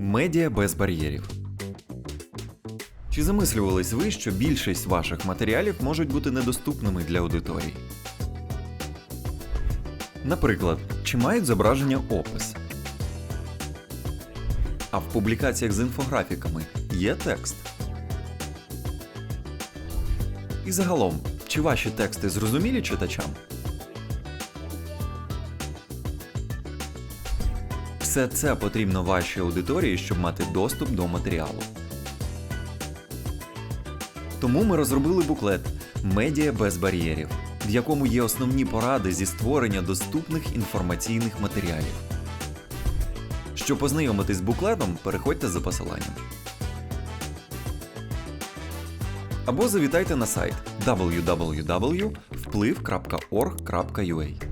Медіа без бар'єрів. Чи замислювались ви, що більшість ваших матеріалів можуть бути недоступними для аудиторії? Наприклад, чи мають зображення опис? А в публікаціях з інфографіками є текст? І загалом, чи ваші тексти зрозумілі читачам? Все це потрібно вашій аудиторії, щоб мати доступ до матеріалу. Тому ми розробили буклет Медіа без бар'єрів, в якому є основні поради зі створення доступних інформаційних матеріалів. Щоб познайомитись з буклетом, переходьте за посиланням. Або завітайте на сайт www.вплив.org.ua